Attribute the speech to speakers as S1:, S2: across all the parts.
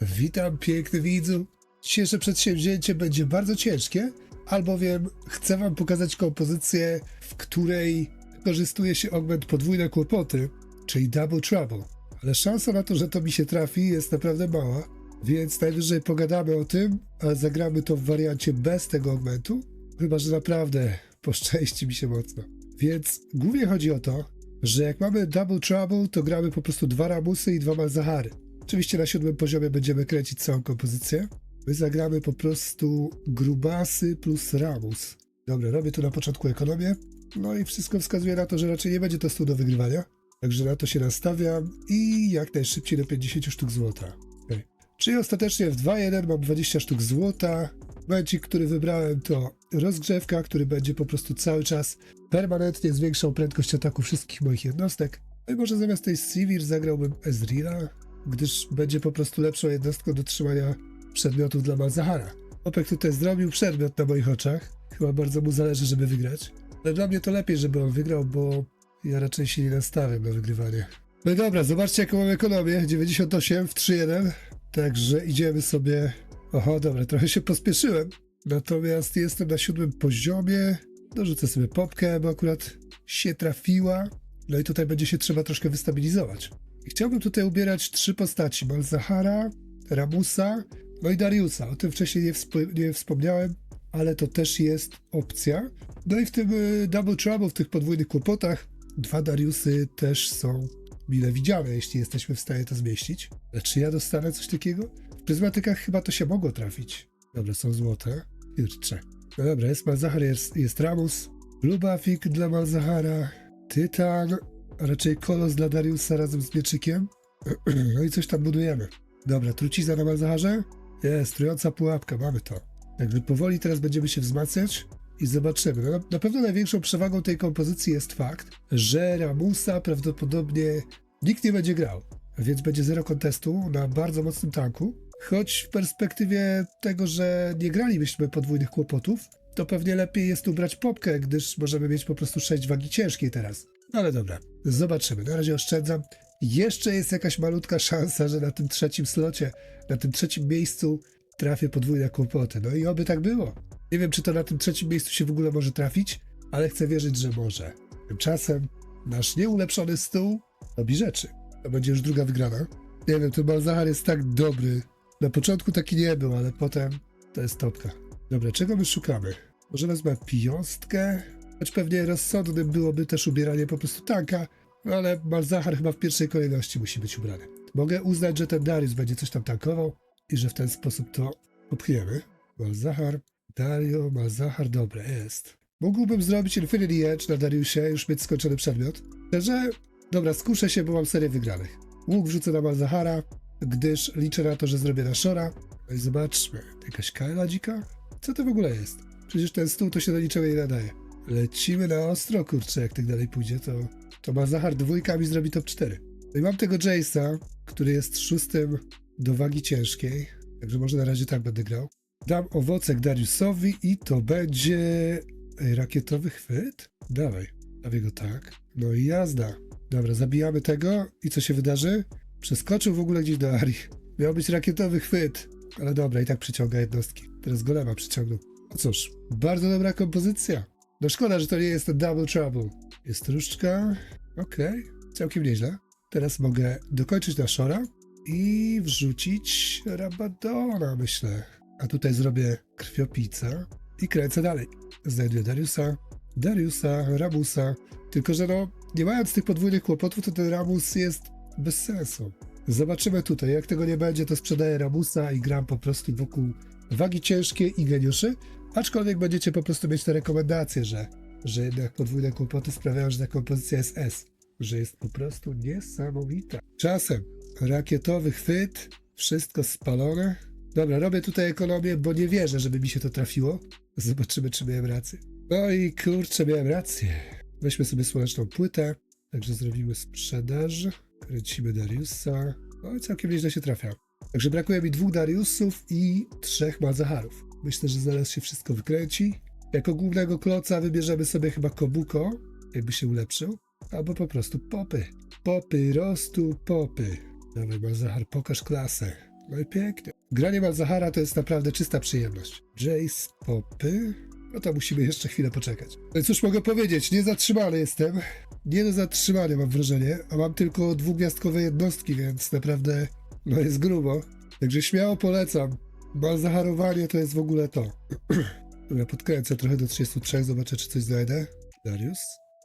S1: Witam piękny widzu. Dzisiejsze przedsięwzięcie będzie bardzo ciężkie, albowiem chcę wam pokazać kompozycję, w której wykorzystuje się augment podwójne kłopoty, czyli double trouble. Ale szansa na to, że to mi się trafi jest naprawdę mała, więc najwyżej pogadamy o tym, a zagramy to w wariancie bez tego augmentu, chyba że naprawdę poszczęści mi się mocno. Więc głównie chodzi o to, że jak mamy double trouble, to gramy po prostu dwa ramusy i dwa malzahary. Oczywiście na siódmym poziomie będziemy kręcić całą kompozycję. My zagramy po prostu grubasy plus ramus. Dobra, robię tu na początku ekonomię. No i wszystko wskazuje na to, że raczej nie będzie to stół do wygrywania. Także na to się nastawiam i jak najszybciej do 50 sztuk złota. Okej. Czyli ostatecznie w 2.1 mam 20 sztuk złota. Momencik, który wybrałem to rozgrzewka, który będzie po prostu cały czas permanentnie zwiększał prędkość ataku wszystkich moich jednostek. No i może zamiast tej Sivir zagrałbym Ezreala, gdyż będzie po prostu lepszą jednostką do trzymania przedmiotów dla Malzahara. Opek tutaj zrobił przedmiot na moich oczach. Chyba bardzo mu zależy, żeby wygrać. Ale dla mnie to lepiej, żeby on wygrał, bo ja raczej się nie nastawiam na wygrywanie. No dobra, zobaczcie jaką mam ekonomię. 98 w 3-1. Także idziemy sobie... Oho, dobra, trochę się pospieszyłem. Natomiast jestem na siódmym poziomie. Dorzucę sobie popkę, bo akurat się trafiła. No i tutaj będzie się trzeba troszkę wystabilizować. I chciałbym tutaj ubierać trzy postaci. Malzahara, Ramusa, no i Dariusa. O tym wcześniej nie, nie wspomniałem, ale to też jest opcja. No i w tym y, Double Trouble, w tych podwójnych kłopotach, dwa Dariusy też są mile widziane, jeśli jesteśmy w stanie to zmieścić. Ale czy ja dostanę coś takiego? W pryzmatykach chyba to się mogło trafić. Dobra, są złote. Kurczę. No dobra, jest Malzahar, jest, jest Ramus. Lubafik dla Malzahara. Tytan, a raczej Kolos dla Dariusa razem z Mieczykiem. No i coś tam budujemy. Dobra, trucizna na Malzaharze? Jest, trująca pułapka, mamy to. Także powoli teraz będziemy się wzmacniać i zobaczymy. No, na, pewno największą przewagą tej kompozycji jest fakt, że Ramusa prawdopodobnie nikt nie będzie grał, więc będzie zero kontestu na bardzo mocnym tanku. Choć w perspektywie tego, że nie gralibyśmy podwójnych kłopotów, to pewnie lepiej jest ubrać popkę, gdyż możemy mieć po prostu 6 wagi ciężkiej teraz. No ale dobra, zobaczymy. Na razie oszczędzam. Jeszcze jest jakaś malutka szansa, że na tym trzecim slocie, na tym trzecim miejscu trafię podwójne kłopoty. No i oby tak było. Nie wiem, czy to na tym trzecim miejscu się w ogóle może trafić, ale chcę wierzyć, że może. Tymczasem nasz nieulepszony stół robi rzeczy. To będzie już druga wygrana. Nie wiem, ten Malzahar jest tak dobry. Na początku taki nie był, ale potem to jest topka. Dobra, czego my szukamy? Może wezmę piąstkę? Choć pewnie rozsądnym byłoby też ubieranie po prostu tanka, ale Malzahar chyba w pierwszej kolejności musi być ubrany. Mogę uznać, że ten Darius będzie coś tam tankował i że w ten sposób to popchniemy. Malzahar, Dario, Malzahar, dobre, jest. Mógłbym zrobić Infinity Edge na Dariusie, już mieć skończony przedmiot. Szczerze, dobra, skuszę się, bo mam serię wygranych. Łuk wrzucę na Malzahara, gdyż liczę na to, że zrobię na Shora. No i zobaczmy, jakaś Kaela dzika? Co to w ogóle jest? Przecież ten stół to się do niczego nie nadaje. Lecimy na ostro, kurczę, jak tak dalej pójdzie, to, to Malzahar dwójkami zrobi top 4. No i mam tego Jace'a, który jest szóstym do wagi ciężkiej, także może na razie tak będę grał. Dam owocek Dariusowi i to będzie Ej, rakietowy chwyt? Dawaj, dawaj go tak. No i jazda. Dobra, zabijamy tego i co się wydarzy? Przeskoczył w ogóle gdzieś do Ari. Miał być rakietowy chwyt, ale dobra, i tak przyciąga jednostki. Teraz golema przyciągnął. No cóż, bardzo dobra kompozycja. No szkoda, że to nie jest Double Trouble. Jest różdżka. Okej, całkiem nieźle. Teraz mogę dokończyć na Shora i wrzucić Rabadona, myślę. A tutaj zrobię krwiopijca i kręcę dalej. Znajduję Dariusa, Dariusa, Ramusa. Tylko, że no, nie mając tych podwójnych kłopotów, to ten Ramus jest bez sensu. Zobaczymy tutaj. Jak tego nie będzie, to sprzedaję Ramusa i gram po prostu wokół wagi ciężkiej i geniuszy. Aczkolwiek będziecie po prostu mieć te rekomendacje, że, że jednak podwójne kłopoty sprawiają, że ta kompozycja jest S. Że jest po prostu niesamowita. Czasem rakietowy chwyt, wszystko spalone. Dobra, robię tutaj ekonomię, bo nie wierzę, żeby mi się to trafiło. Zobaczymy, czy miałem rację. No i kurczę, miałem rację. Weźmy sobie słoneczną płytę. Także zrobimy sprzedaż. Kręcimy Dariusa. No i całkiem nieźle się trafia. Także brakuje mi dwóch Dariusów i trzech Malzaharów. Myślę, że zaraz się wszystko wykręci. Jako głównego kloca wybierzemy sobie chyba Kobuko, jakby się ulepszył. Albo po prostu popy. Popy, rostu, popy. Dawaj Malzahar, pokaż klasę. No i pięknie. Granie Malzahara to jest naprawdę czysta przyjemność. Jace, Popy. No to musimy jeszcze chwilę poczekać. No i cóż mogę powiedzieć, niezatrzymany jestem. Nie do zatrzymania mam wrażenie, a mam tylko dwugwiazdkowe jednostki, więc naprawdę no jest grubo. Także śmiało polecam. Malzaharowanie to jest w ogóle to. Dobra, podkręcę trochę do 33, zobaczę czy coś znajdę. Darius,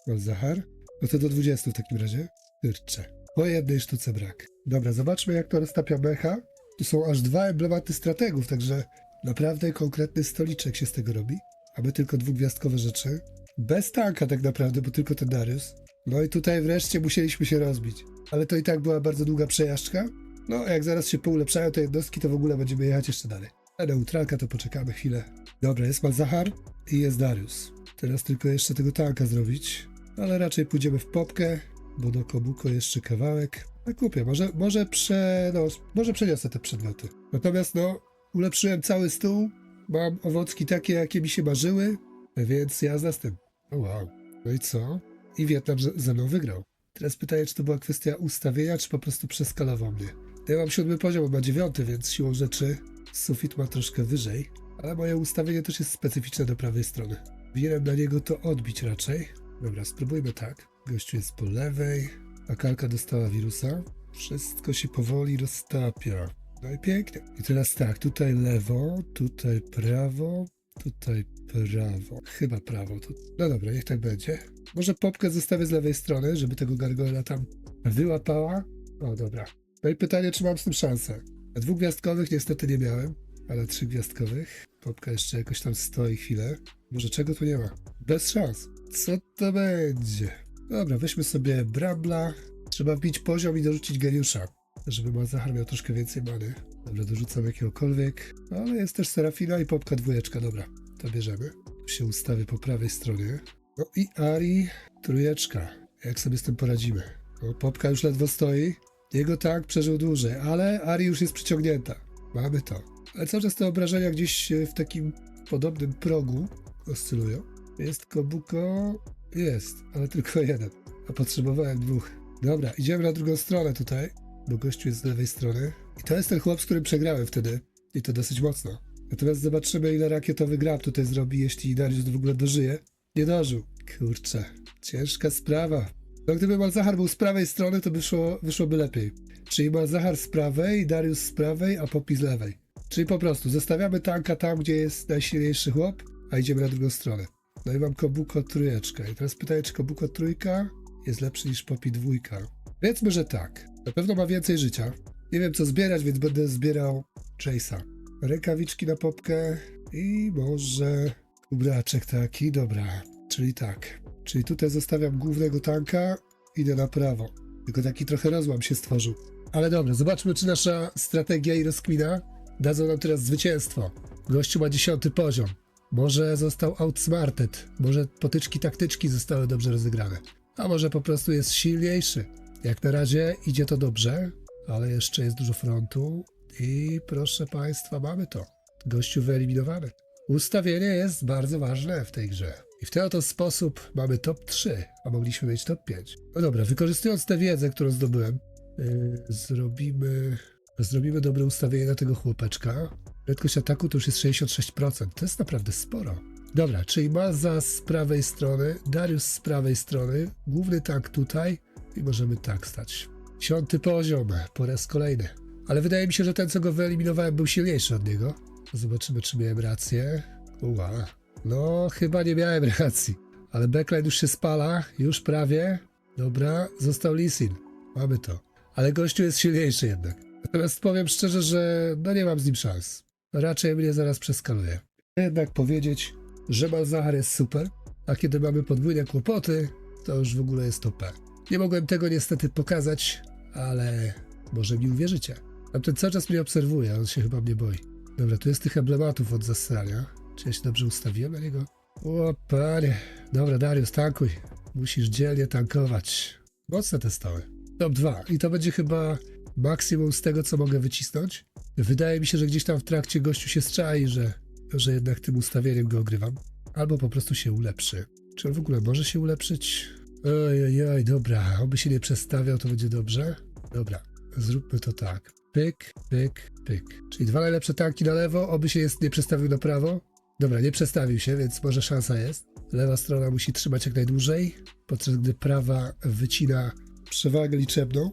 S1: Malzahar. No to do 20 w takim razie. Kurczę. Po jednej sztuce brak. Dobra, zobaczmy jak to roztapia mecha. Tu są aż dwa emblematy strategów, także naprawdę konkretny stoliczek się z tego robi. A my tylko dwugwiazdkowe rzeczy. Bez tanka tak naprawdę, bo tylko ten Darius. No i tutaj wreszcie musieliśmy się rozbić. Ale to i tak była bardzo długa przejażdżka. No, jak zaraz się poulepszają te jednostki, to w ogóle będziemy jechać jeszcze dalej. A neutralka to poczekamy chwilę. Dobra, jest Malzahar i jest Darius. Teraz tylko jeszcze tego tanka zrobić. Ale raczej pójdziemy w popkę, bo do Kobuko jeszcze kawałek. A kupię, może, może, prze, no, może przeniosę te przedmioty. Natomiast no, ulepszyłem cały stół. Mam owocki takie, jakie mi się marzyły, więc jazda z tym. O wow. No i co? I Wietnam ze mną wygrał. Teraz pytanie, czy to była kwestia ustawienia, czy po prostu przeskalował mnie. Ja mam siódmy poziom, on ma dziewiąty, więc siłą rzeczy sufit ma troszkę wyżej. Ale moje ustawienie też jest specyficzne do prawej strony. Bieram na niego to odbić raczej. Dobra, spróbujmy tak. Gościu jest po lewej, a kalka dostała wirusa. Wszystko się powoli roztapia. No i pięknie. I teraz tak, tutaj lewo, tutaj prawo, tutaj prawo. Chyba prawo. To... No dobra, niech tak będzie. Może popkę zostawię z lewej strony, żeby tego gargoyla tam wyłapała. O, dobra. No i pytanie, czy mam z tym szansę. A dwugwiazdkowych niestety nie miałem, ale trzygwiazdkowych. Popka jeszcze jakoś tam stoi chwilę. Może czego tu nie ma? Bez szans. Co to będzie? Dobra, weźmy sobie Brambla. Trzeba wbić poziom i dorzucić geniusza, żeby Mazahar miał troszkę więcej many. Dobra, dorzucam jakiegokolwiek. Ale jest też Serafina i popka dwójeczka, dobra. To bierzemy. Tu się ustawię po prawej stronie. No i Ari, trójeczka. Jak sobie z tym poradzimy? O, popka już ledwo stoi. Jego tank przeżył dłużej, ale Ari już jest przyciągnięta. Mamy to. Ale cały czas te obrażenia gdzieś e, w takim podobnym progu oscylują. Jest Kobuko? Jest, ale tylko jeden. A potrzebowałem dwóch. Dobra, idziemy na drugą stronę tutaj, bo gościu jest z lewej strony. I to jest ten chłop, z którym przegrałem wtedy. I to dosyć mocno. Natomiast zobaczymy, ile rakietowy grab tutaj zrobi, jeśli Darius w ogóle dożyje. Nie dożył. Kurczę, ciężka sprawa. No gdyby Malzahar był z prawej strony, to by szło, wyszłoby lepiej. Czyli Malzahar z prawej, Darius z prawej, a Poppy z lewej. Czyli po prostu zostawiamy tanka tam, gdzie jest najsilniejszy chłop, a idziemy na drugą stronę. No i mam Kobuko trójeczkę. I teraz pytanie, czy Kobuko trójka jest lepszy niż Poppy dwójka? Powiedzmy, że tak. Na pewno ma więcej życia. Nie wiem, co zbierać, więc będę zbierał Chase'a. Rękawiczki na popkę i może kubraczek taki, dobra. Czyli tak. Czyli tutaj zostawiam głównego tanka, idę na prawo. Tylko taki trochę rozłam się stworzył. Ale dobra, zobaczmy, czy nasza strategia i rozkmina dadzą nam teraz zwycięstwo. Gościu ma dziesiąty poziom. Może został outsmarted. Może potyczki taktyczki zostały dobrze rozegrane. A może po prostu jest silniejszy. Jak na razie idzie to dobrze, ale jeszcze jest dużo frontu. I proszę Państwa, mamy to. Gościu wyeliminowany. Ustawienie jest bardzo ważne w tej grze. I w ten oto sposób mamy top 3, a mogliśmy mieć top 5. No dobra, wykorzystując tę wiedzę, którą zdobyłem, yy, zrobimy, zrobimy dobre ustawienie na tego chłopeczka. Prędkość ataku to już jest 66%. To jest naprawdę sporo. Dobra, czyli Maza z prawej strony, Darius z prawej strony, główny tank tutaj i możemy tak stać. Piąty poziom, po raz kolejny. Ale wydaje mi się, że ten, co go wyeliminowałem, był silniejszy od niego. Zobaczymy, czy miałem rację. Ua. No, chyba nie miałem racji. Ale backline już się spala, już prawie. Dobra, został Lisin. Mamy to. Ale gościu jest silniejszy jednak. Natomiast powiem szczerze, że no nie mam z nim szans. Raczej mnie zaraz przeskaluje. Jednak powiedzieć, że Malzahar jest super, a kiedy mamy podwójne kłopoty, to już w ogóle jest to P. Nie mogłem tego niestety pokazać, ale może mi uwierzycie. Tamten cały czas mnie obserwuje, on się chyba mnie boi. Dobra, tu jest tych emblematów od zasrania. Czy ja się dobrze ustawiłem na niego? O panie. Dobra, Darius, tankuj. Musisz dzielnie tankować. Mocne te stoły. Top 2. I to będzie chyba maksimum z tego, co mogę wycisnąć. Wydaje mi się, że gdzieś tam w trakcie gościu się strzai, że, że jednak tym ustawieniem go ogrywam. Albo po prostu się ulepszy. Czy on w ogóle może się ulepszyć? Oj, oj, oj, dobra. Oby się nie przestawiał, to będzie dobrze. Dobra, zróbmy to tak. pyk, pyk, pyk. Czyli dwa najlepsze tanki na lewo, oby się jest nie przestawił na prawo. Dobra, nie przestawił się, więc może szansa jest. Lewa strona musi trzymać jak najdłużej, podczas gdy prawa wycina przewagę liczebną.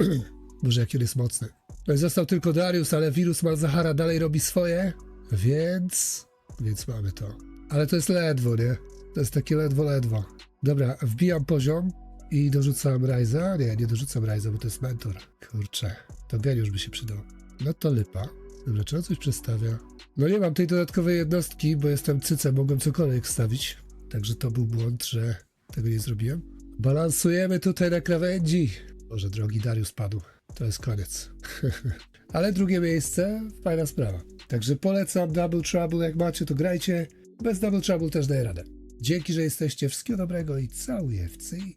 S1: Boże, jaki on jest mocny. No i został tylko Darius, ale wirus Malzahara dalej robi swoje, więc... Więc mamy to. Ale to jest ledwo, nie? To jest takie ledwo, ledwo. Dobra, wbijam poziom i dorzucam Ryza. Nie, nie dorzucam Ryza, bo to jest mentor. Kurczę, to geniusz by się przydał. No to lipa. Dobra, czy on coś przestawia? No nie mam tej dodatkowej jednostki, bo jestem cycem, mogłem cokolwiek wstawić. Także to był błąd, że tego nie zrobiłem. Balansujemy tutaj na krawędzi. Boże drogi, Darius padł. To jest koniec. Ale drugie miejsce, fajna sprawa. Także polecam Double Trouble, jak macie to grajcie. Bez Double Trouble też daję radę. Dzięki, że jesteście. Wszystkiego dobrego i całuję w.